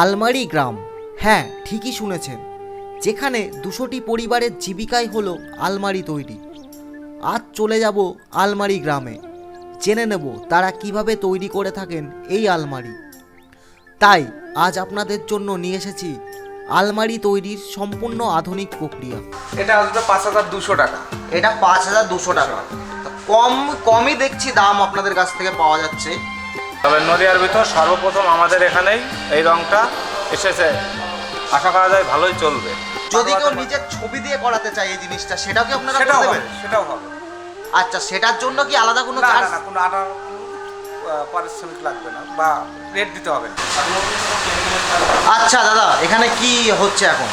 আলমারি গ্রাম। হ্যাঁ ঠিকই শুনেছেন। যেখানে দুশোটি পরিবারের জীবিকাই হলো আলমারি তৈরি। আজ চলে যাব আলমারি গ্রামে। জেনে নেব তারা কীভাবে তৈরি করে থাকেন এই আলমারি। তাই আজ আপনাদের জন্য নিয়ে এসেছি আলমারি তৈরির সম্পূর্ণ আধুনিক প্রক্রিয়া। এটা আসবে পাঁচ হাজার দুশো টাকা। এটা পাঁচ হাজার দুশো টাকা। কম কমই দেখছি দাম আপনাদের কাছ থেকে পাওয়া যাচ্ছে। তবে নদিয়ার ভিতর সর্বপ্রথম আমাদের এখানেই এই রংটা এসেছে। আশা করা যায় ভালোই চলবে। যদি কেউ নিজের ছবি দিয়ে করাতে চায় এই জিনিসটা সেটাও কি আপনারা সেটাও হবে দেবেন? সেটাও হবে। আচ্ছা সেটার জন্য কি আলাদা কোনো চার্জ না কোনো আটা পারিশ্রমিক লাগবে না বা রেট দিতে হবে না। আচ্ছা দাদা এখানে কি হচ্ছে এখন?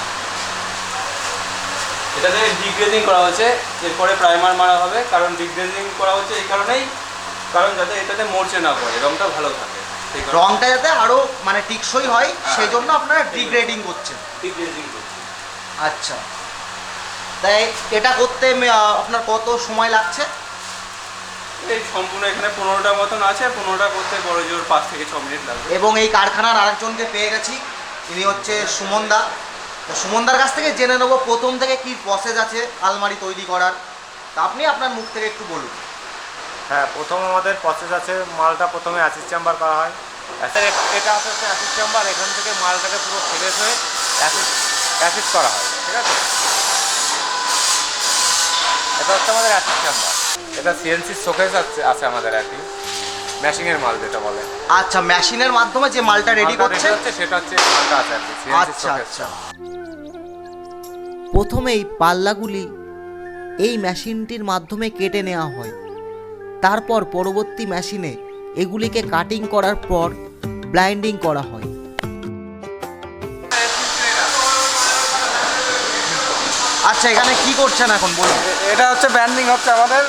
এটাতে ডিগ্রেডিং করা হচ্ছে এরপরে প্রাইমার মারা হবে কারণ ডিগ্রেডিং করা হচ্ছে এই কারণেই কারণ যাতে এটাতে মরচে না পড়ে রংটা ভালো থাকে। রংটা যাতে আরও মানে টিকসই হয় সেই জন্য আপনারা ডিগ্রেডিং করছেন। ডিগ্রেডিং করছি আচ্ছা। তাই এটা করতে আপনার কত সময় লাগছে? এই সম্পূর্ণ এখানে পনেরোটা মতন আছে পনেরোটা করতে বড় জোর পাঁচ থেকে ছ মিনিট লাগবে। এবং এই কারখানার আরেকজনকে পেয়ে গেছি ইনি হচ্ছে সুমনদা তো সুমনদার কাছ থেকে জেনে নেব প্রথম থেকে কি প্রসেস আছে আলমারি তৈরি করার। তা আপনি আপনার মুখ থেকে একটু বলুন। হ্যাঁ প্রথম আমাদের প্রসেস আছে মালটা প্রথমে অ্যাসিড চেম্বার করা হয়। এটা হচ্ছে অ্যাসিড চেম্বার এখান থেকে মালটাকে পুরো ফ্রেশ হয়ে অ্যাসিড অ্যাসিড করা হয় ঠিক আছে? এটা হচ্ছে আমাদের অ্যাসিড চেম্বার এটা সিএনসি শোকেস আছে আছে আমাদের আর কি। ম্যাশিংয়ের মাল যেটা বলে। আচ্ছা মেশিনের মাধ্যমে যে মালটা রেডি করছে? হচ্ছে সেটা হচ্ছে মালটা আছে আর কি সিএনসি আচ্ছা শোকেস আচ্ছা। প্রথমেই পাল্লাগুলি এই মেশিনটির মাধ্যমে কেটে নেওয়া হয়। তারপর পরবর্তী মেশিনে এগুলিকে কাটিং করার পর ব্লাইন্ডিং করা হয়। আচ্ছা এখানে কি করছেন এখন বলুন? এটা হচ্ছে ব্যান্ডিং হচ্ছে আমাদের।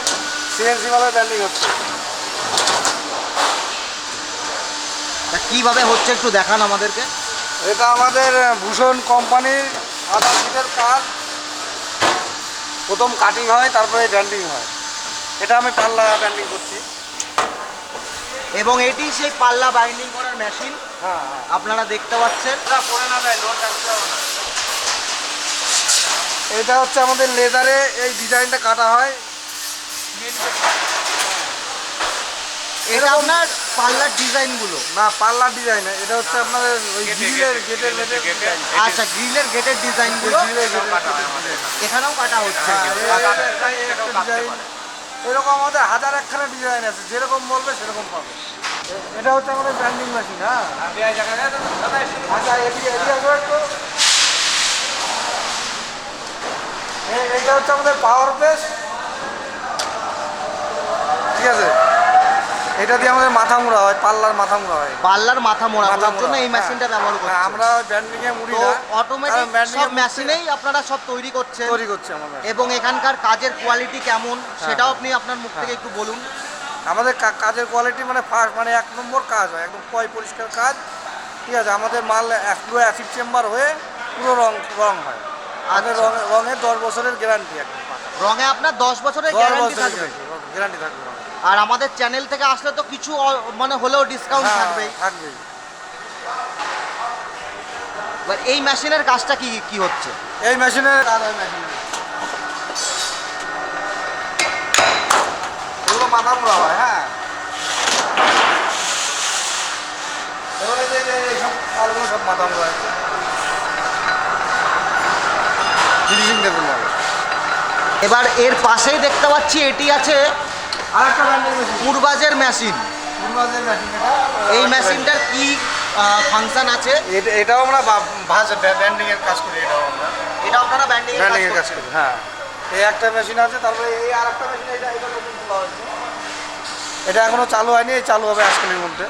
সিএনসি মালের ব্যান্ডিং হচ্ছে। তা কীভাবে হচ্ছে একটু দেখান আমাদেরকে? এটা আমাদের ভূষণ কোম্পানির আধা ফিটের কাজ। প্রথম কাটিং হয় তারপরে ব্যান্ডিং হয়। এটা আমি পাল্লা ব্যান্ডিং করছি। এবং এটি সেই পাল্লা বাইন্ডিং করার মেশিন হ্যাঁ হ্যাঁ। আপনারা দেখতে পাচ্ছেন। এটা পরে না দেয় লোড রাখতে না। এটা হচ্ছে আমাদের লেদারে এই ডিজাইনটা কাটা হয়। এটা আপনার পাল্লার ডিজাইনগুলো। না পাল্লার ডিজাইন এটা হচ্ছে আপনাদের ওই গ্রিলের গেটের ডিজাইন। আচ্ছা গ্রিলের গেটের ডিজাইনগুলো। এখানেও কাটা হচ্ছে। এরকম আমাদের হাজার একখানা ডিজাইন আছে যেরকম বলবে সেরকম পাবে। এটা হচ্ছে আমাদের ব্র্যান্ডিং মেশিন হ্যাঁ? আচ্ছা এটি এটি আসবে একটু। এ- হচ্ছে আমাদের পাওয়ার বেস ঠিক আছে এটা দিয়ে আমাদের মাথা মুড়া হয় পাল্লার মাথা মুড়া হয়। পাল্লার মাথা মোড়া করার জন্য এই মেশিনটা হ্যাঁ। ব্যবহার হ্যাঁ, করছি। আমরা ব্যান্ডিং এ মুড়ি না অটোমেটিক সব মেশিনেই আপনারা সব তৈরি করছেন। তৈরি করছে আমাদের এবং এখানকার কাজের কোয়ালিটি কেমন হ্যাঁ। সেটাও আপনি আপনার মুখ থেকে একটু বলুন। আমাদের কাজের কোয়ালিটি মানে ফার্স্ট মানে এক নম্বর কাজ হয় একদম পয় পরিষ্কার কাজ। ঠিক আছে আমাদের মাল পুরো অ্যাসিড চেম্বার হয়ে পুরো রং রং হয়। আমাদের আচ্ছা। রং রঙে দশ বছরের গ্যারান্টি একদম। রঙে আপনার দশ বছরের গ্যারান্টি থাকবে। গ্যারান্টি থাকবে। রঙে। আর আমাদের চ্যানেল থেকে আসলে তো কিছু মানে হলেও ডিসকাউন্ট হ্যাঁ, থাকবেই। এই মেশিনের কাজটা কি কি হচ্ছে? এই মেশিনের কাজ হয় মেশিনে এগুলো মাথা মোড়া হয়। হ্যাঁ এগুলো যে যে- যে সব মাথা মোড়া ফিনিশিং দেখুন এবার এর পাশেই দেখতে পাচ্ছি এটি আছে আরেকটা ব্র্যান্ডের মেশিন পূর্বাজের মেশিন পূর্বাজের মেশিন এটা এই মেশিনটার কি ফাংশন আছে? এটা এটাও আমরা বা- ব্যান্ডিং এর কাজ করি এটাও আমরা। এটা আপনারা ব্যান্ডিং ব্যান্ডিং এর কাজ করি হ্যাঁ। এই একটা মেশিন আছে তারপরে এই আর একটা মেশিন এটা এটা নতুন খোলা এটা এখনও চালু হয়নি এই চালু হবে আজকালের মধ্যে।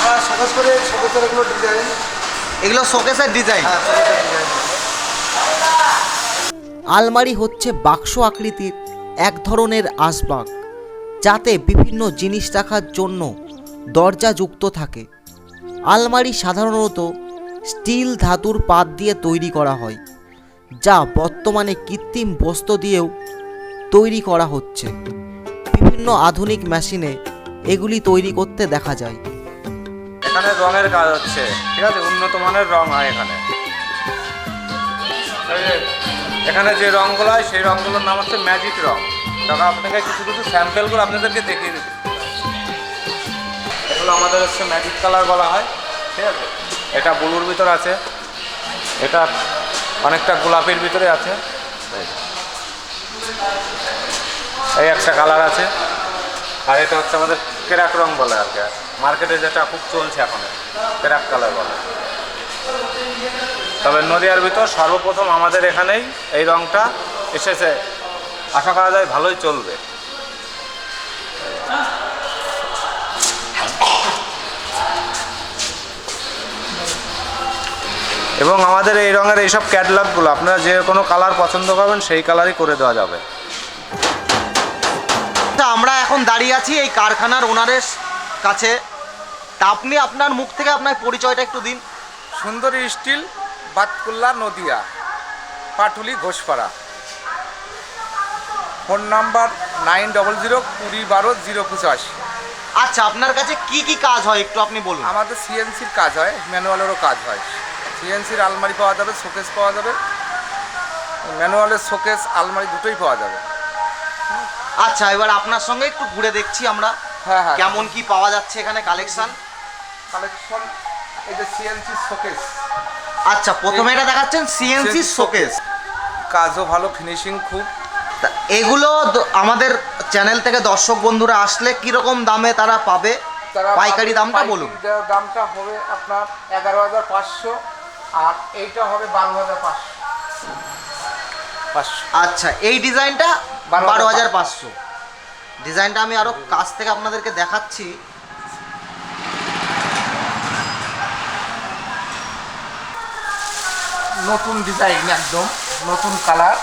আমরা করে এগুলো ডিজাইন এগুলো শোকেসের ডিজাইন হ্যাঁ ডিজাইন আলমারি হচ্ছে বাক্স আকৃতির এক ধরনের আসবাব যাতে বিভিন্ন জিনিস রাখার জন্য দরজা যুক্ত থাকে। আলমারি সাধারণত স্টিল ধাতুর পাত দিয়ে তৈরি করা হয় যা বর্তমানে কৃত্রিম বস্ত্র দিয়েও তৈরি করা হচ্ছে। বিভিন্ন আধুনিক মেশিনে এগুলি তৈরি করতে দেখা যায়। এখানে রঙের কাজ হচ্ছে। ঠিক আছে? উন্নত মানের রং হয় এখানে। এখানে যে রঙগুলো হয়, সেই রঙগুলোর নাম হচ্ছে ম্যাজিক রং। তখন আপনাকে কিছু কিছু স্যাম্পেলগুলো আপনাদেরকে দেখিয়ে দিচ্ছি এগুলো আমাদের হচ্ছে ম্যাজিক কালার বলা হয়। ঠিক আছে? এটা ব্লুর ভিতর আছে। এটা অনেকটা গোলাপির ভিতরে আছে। এই একটা কালার আছে। আর এটা হচ্ছে আমাদের কেরাক রং বলে আর কি। মার্কেটে যেটা খুব চলছে এখন কেরাক কালার বলে। তবে নদিয়ার ভিতর সর্বপ্রথম আমাদের এখানেই এই রংটা এসেছে। আশা করা যায় ভালোই চলবে। এবং আমাদের এই রঙের এইসব ক্যাটলগগুলো আপনারা যে কোনো কালার পছন্দ করবেন, সেই কালারই করে দেওয়া যাবে। আমরা এখন দাঁড়িয়ে আছি এই কারখানার ওনারের কাছে। তা আপনি আপনার মুখ থেকে আপনার পরিচয়টা একটু দিন। Sundari steel Batkulla Nadia Patuli Ghoshpara. Phone number nine double zero কুড়ি বারো জিরো পঁচাশি। আচ্ছা আপনার কাছে কি কি কাজ হয় একটু আপনি বলুন। আমাদের সিএনসির কাজ হয় ম্যানুয়ালেরও কাজ হয়। সিএনসির আলমারি পাওয়া যাবে শোকেস পাওয়া যাবে। ম্যানুয়ালের শোকেস আলমারি দুটোই পাওয়া যাবে। আচ্ছা এবার আপনার সঙ্গে একটু ঘুরে দেখছি আমরা। হ্যাঁ হ্যাঁ। কেমন কি পাওয়া যাচ্ছে এখানে কালেকশন কালেকশন এই যে সিএনসি শোকেস আচ্ছা প্রথমে এটা দেখাচ্ছেন সিএনসি শোকেস কাজও ভালো ফিনিশিং খুব। এগুলো আমাদের চ্যানেল থেকে দর্শক বন্ধুরা আসলে কীরকম দামে তারা পাবে? পাইকারি দামটা বলুন। দামটা হবে আপনার এগারো হাজার পাঁচশো আর এইটা হবে বারো হাজার পাঁচশো। আচ্ছা এই ডিজাইনটা বারো হাজার পাঁচশো। ডিজাইনটা আমি আরও কাছ থেকে আপনাদেরকে দেখাচ্ছি। নতুন ডিজাইন একদম নতুন কালার।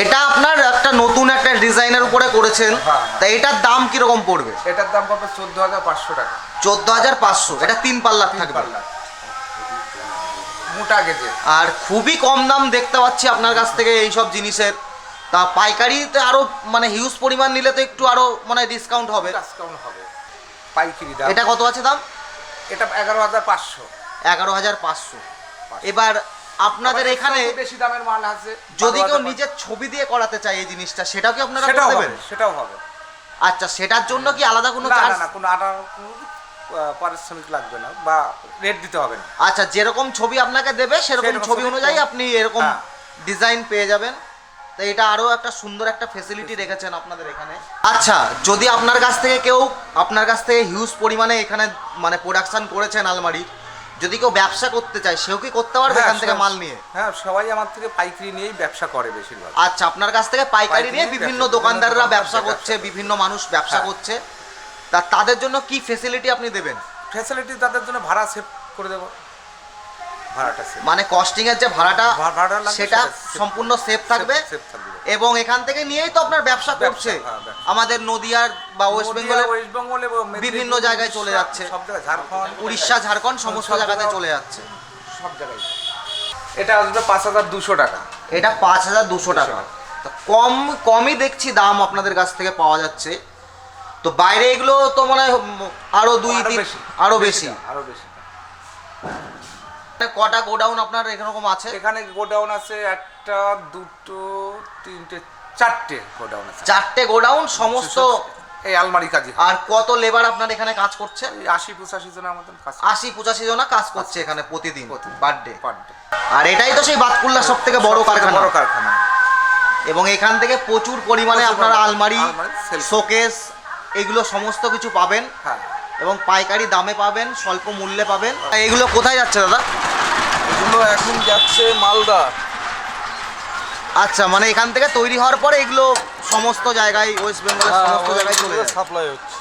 এটা আপনার একটা নতুন একটা ডিজাইনের উপরে করেছেন হ্যাঁ। তা এটার দাম কীরকম পড়বে? এটার দাম পড়বে চোদ্দ হাজার পাঁচশো টাকা। চোদ্দ হাজার পাঁচশো এটা তিন পাল্লার থাকবে। মোটা গেজে আর খুবই কম দাম দেখতে পাচ্ছি আপনার কাছ থেকে এই সব জিনিসের। তা পাইকারিতে আরও মানে হিউজ পরিমাণ নিলে তো একটু আরও মানে ডিসকাউন্ট হবে। ডিসকাউন্ট হবে। পাইকারি দাম। এটা কত আছে দাম? এটা এগারো হাজার পাঁচশো। এগারো হাজার পাঁচশো। এবার আপনাদের এখানে বেশি দামের মাল আছে। যদি কেউ নিজের ছবি দিয়ে করাতে চায় এই জিনিসটা সেটাও কি আপনারা সেটাও হবে দেবেন সেটাও হবে। আচ্ছা সেটার জন্য কি আলাদা কোনো চার্জ না না কোনো কোনো পারিশ্রমিক লাগবে না বা রেট দিতে হবে না। আচ্ছা যেরকম ছবি আপনাকে দেবে সেরকম ছবি অনুযায়ী আপনি এরকম হ্যাঁ। ডিজাইন পেয়ে যাবেন। তো এটা আরও একটা সুন্দর একটা ফেসিলিটি রেখেছেন আপনাদের এখানে। আচ্ছা যদি আপনার কাছ থেকে কেউ আপনার কাছ থেকে হিউজ পরিমাণে এখানে মানে প্রোডাকশন করেছেন আলমারি যদি কেউ ব্যবসা করতে চায় সেও কি করতে পারবে হ্যাঁ, এখান থেকে মাল নিয়ে? হ্যাঁ সবাই আমার থেকে পাইকারি নিয়েই ব্যবসা করে বেশিরভাগ। আচ্ছা আপনার কাছ থেকে পাইকারি নিয়ে বিভিন্ন দোকানদাররা ব্যবসা করছে বিভিন্ন মানুষ ব্যবসা হ্যাঁ। করছে। তা তাদের জন্য কি ফেসিলিটি আপনি দেবেন? ফেসিলিটি তাদের জন্য ভাড়া সেভ করে দেবো। ভাড়াটা মানে কস্টিং এর যে ভাড়াটা সেটা সম্পূর্ণ সেফ থাকবে। এবং এখান থেকে নিয়েই তো আপনার ব্যবসা করছে। হ্যাঁ, আমাদের নদিয়ার বা ওয়েস্ট বেঙ্গলের ওয়েস্ট বেঙ্গলে বিভিন্ন জায়গায় চলে যাচ্ছে। সব জায়গায় ঝাড়খণ্ড উড়িষ্যা ঝাড়খণ্ড সমস্ত জায়গাতে চলে যাচ্ছে। সব জায়গায়। এটা আসবে পাঁচ হাজার দুশো টাকা। এটা পাঁচ হাজার দুশো টাকা। কম কমই দেখছি দাম আপনাদের কাছ থেকে পাওয়া যাচ্ছে। তো বাইরে এগুলো তো মনে হয় আরও দুই আরও তিন বেশি। আরও বেশি। আরও বেশি। কটা গোডাউন আপনার এরকম আছে? এখানে গোডাউন আছে একটা দুটো তিনটে চারটে গোডাউন আছে। চারটে গোডাউন সমস্ত এই আলমারি কাজে আর কত লেবার আপনার এখানে কাজ করছে? আশি পঁচাশি জন আমাদের কাজ আশি পঁচাশি জনা কাজ করছে এখানে প্রতিদিন পার ডে পার ডে আর এটাই তো সেই বাতকুল্লা সব থেকে বড় কারখানা। বড় কারখানা। এবং এখান থেকে প্রচুর পরিমাণে আপনারা আলমারি। শোকেস এগুলো সমস্ত কিছু পাবেন। হ্যাঁ। এবং পাইকারি দামে পাবেন স্বল্প মূল্যে পাবেন। এগুলো কোথায় যাচ্ছে দাদা? এগুলো এখন যাচ্ছে মালদা। আচ্ছা মানে এখান থেকে তৈরি হওয়ার পরে এগুলো সমস্ত জায়গায় ওয়েস্ট বেঙ্গলের হ্যাঁ, সমস্ত জায়গায় চলে সাপ্লাই হচ্ছে।